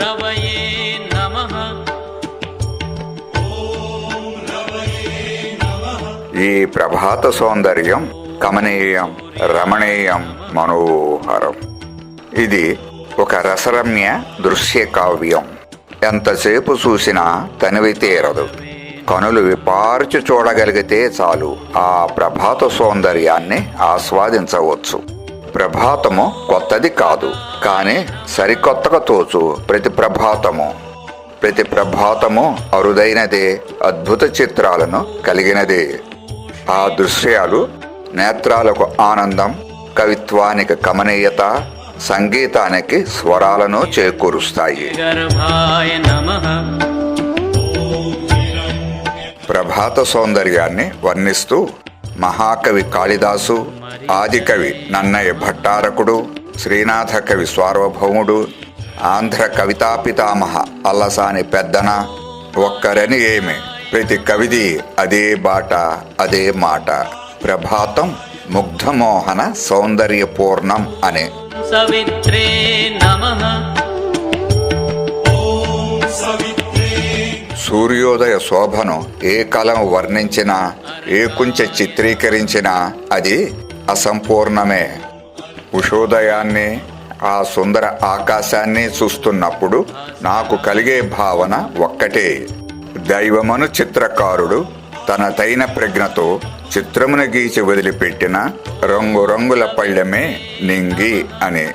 रवये नमः ఈ ప్రభాత సౌందర్యం కమనీయం రమణీయం మనోహరం ఇది ఒక రసరమ్య దృశ్య కావ్యం ఎంతసేపు చూసినా తనివి తీరదు కనులు విపార్చి చూడగలిగితే చాలు ఆ ప్రభాత సౌందర్యాన్ని ఆస్వాదించవచ్చు ప్రభాతము కొత్తది కాదు. కానీ సరికొత్తగా తోచు ప్రతి ప్రభాతము. ప్రతి ప్రభాతము అరుదైనదే అద్భుత చిత్రాలను కలిగినదే. ఆ దృశ్యాలు నేత్రాలకు ఆనందం కవిత్వానికి కమనీయత సంగీతానికి స్వరాలను చేకూరుస్తాయి. ప్రభాత సౌందర్యాన్ని వర్ణిస్తూ మహాకవి కాళిదాసు ఆదికవి నన్నయ్య భట్టారకుడు శ్రీనాథ కవి సార్వభౌముడు ఆంధ్ర కవితా పితామహ అల్లసాని పెద్దన ఒక్కరని ఏమి. ప్రతి కవిది అదే బాట అదే మాట. ప్రభాతం ముగ్ధమోహన సౌందర్యపూర్ణం అనే. సూర్యోదయ శోభను ఏ కలం వర్ణించినా ఏ కుంచె చిత్రీకరించినా అది అసంపూర్ణమే. ఉషోదయాన్ని ఆ సుందర ఆకాశాన్ని చూస్తున్నప్పుడు నాకు కలిగే భావన ఒక్కటే. దైవమను చిత్రకారుడు తన తైన ప్రజ్ఞతో చిత్రమును గీచి వదిలిపెట్టిన రంగురంగుల పళ్ళెమే నింగి అని.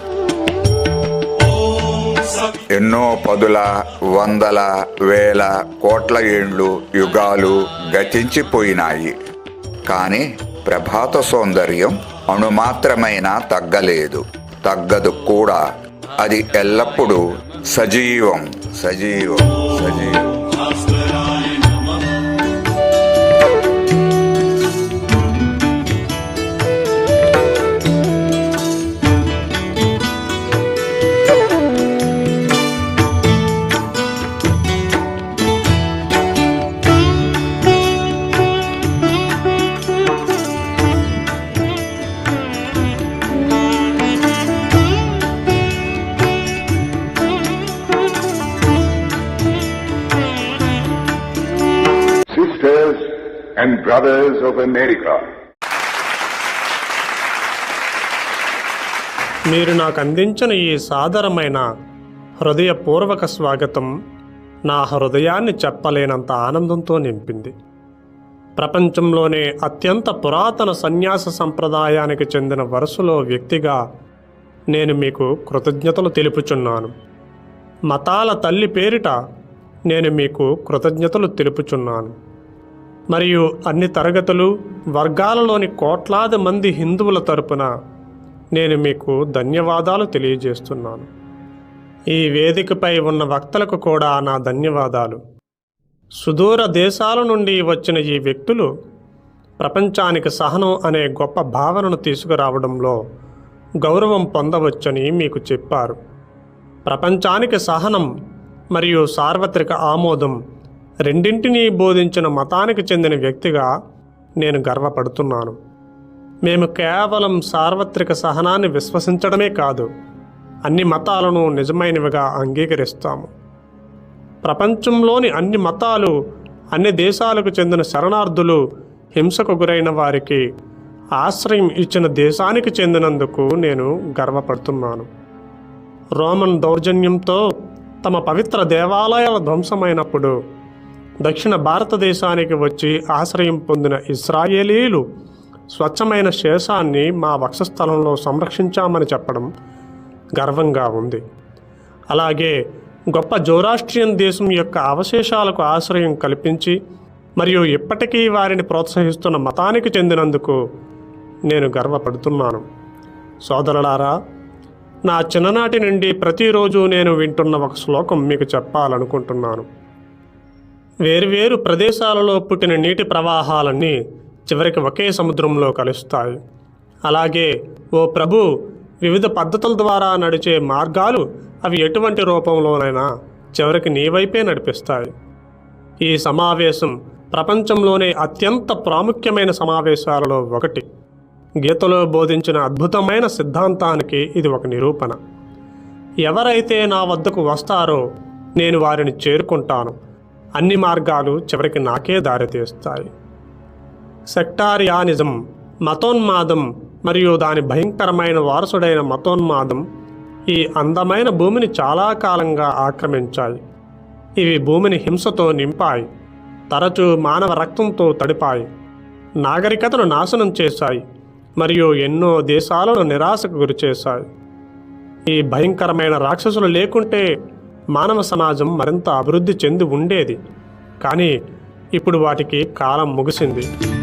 ఎన్నో పదుల వందల వేల కోట్ల ఏండ్లు యుగాలు గతించిపోయినాయి. కానీ ప్రభాత సౌందర్యం అణుమాత్రమైనా తగ్గలేదు. తగ్గదు కూడా. అది ఎల్లప్పుడూ సజీవం సజీవం సజీవం. Brothers of America. మీరు నాకు అందించిన ఈ సాదరమైన హృదయపూర్వక స్వాగతం నా హృదయాన్ని చెప్పలేనంత ఆనందంతో నింపింది. ప్రపంచంలోనే అత్యంత పురాతన సన్యాస సంప్రదాయానికి చెందిన వరుసలో వ్యక్తిగా నేను మీకు కృతజ్ఞతలు తెలుపుచున్నాను. మతాల తల్లి పేరిట నేను మీకు కృతజ్ఞతలు తెలుపుచున్నాను. మరియు అన్ని తరగతులు వర్గాలలోని కోట్లాది మంది హిందువుల తరపున నేను మీకు ధన్యవాదాలు తెలియజేస్తున్నాను. ఈ వేదికపై ఉన్న వక్తలకు కూడా నా ధన్యవాదాలు. సుదూర దేశాల నుండి వచ్చిన ఈ వ్యక్తులు ప్రపంచానికి సహనం అనే గొప్ప భావనను తీసుకురావడంలో గౌరవం పొందవచ్చని మీకు చెప్పారు. ప్రపంచానికి సహనం మరియు సార్వత్రిక ఆమోదం రెండింటినీ బోధించిన మతానికి చెందిన వ్యక్తిగా నేను గర్వపడుతున్నాను. మేము కేవలం సార్వత్రిక సహనాన్ని విశ్వసించడమే కాదు అన్ని మతాలను నిజమైనవిగా అంగీకరిస్తాము. ప్రపంచంలోని అన్ని మతాలు అన్ని దేశాలకు చెందిన శరణార్థులు హింసకు గురైన వారికి ఆశ్రయం ఇచ్చిన దేశానికి చెందినందుకు నేను గర్వపడుతున్నాను. రోమన్ దౌర్జన్యంతో తమ పవిత్ర దేవాలయాల ధ్వంసమైనప్పుడు దక్షిణ భారతదేశానికి వచ్చి ఆశ్రయం పొందిన ఇస్రాయేలీలు స్వచ్ఛమైన శేషాన్ని మా వక్షస్థలంలో సంరక్షించామని చెప్పడం గర్వంగా ఉంది. అలాగే గొప్ప జోరాస్ట్రియన్ దేశం యొక్క అవశేషాలకు ఆశ్రయం కల్పించి మరియు ఇప్పటికీ వారిని ప్రోత్సహిస్తున్న మతానికి చెందినందుకు నేను గర్వపడుతున్నాను. సోదరులారా నా చిన్ననాటి నుండి ప్రతిరోజు నేను వింటున్న ఒక శ్లోకం మీకు చెప్పాలనుకుంటున్నాను. వేరువేరు ప్రదేశాలలో పుట్టిన నీటి ప్రవాహాలన్నీ చివరికి ఒకే సముద్రంలో కలుస్తాయి. అలాగే ఓ ప్రభు వివిధ పద్ధతుల ద్వారా నడిచే మార్గాలు అవి ఎటువంటి రూపంలోనైనా చివరికి నీ వైపే నడిపిస్తాయి. ఈ సమావేశం ప్రపంచంలోనే అత్యంత ప్రాముఖ్యమైన సమావేశాలలో ఒకటి. గీతలో బోధించిన అద్భుతమైన సిద్ధాంతానికి ఇది ఒక నిరూపణ. ఎవరైతే నా వద్దకు వస్తారో నేను వారిని చేరుకుంటాను. అన్ని మార్గాలు చివరికి నాకే దారితీస్తాయి సెక్టారియానిజం మతోన్మాదం మరియు దాని భయంకరమైన వారసుడైన మతోన్మాదం ఈ అందమైన భూమిని చాలా కాలంగా ఆక్రమించాయి. ఇవి భూమిని హింసతో నింపాయి తరచూ మానవ రక్తంతో తడిపాయి నాగరికతను నాశనం చేశాయి మరియు ఎన్నో దేశాలను నిరాశకు గురిచేశాయి. ఈ భయంకరమైన రాక్షసులు లేకుంటే మానవ సమాజం మరింత అభివృద్ధి చెంది ఉండేది. కానీ ఇప్పుడు వాటికి కాలం ముగిసింది.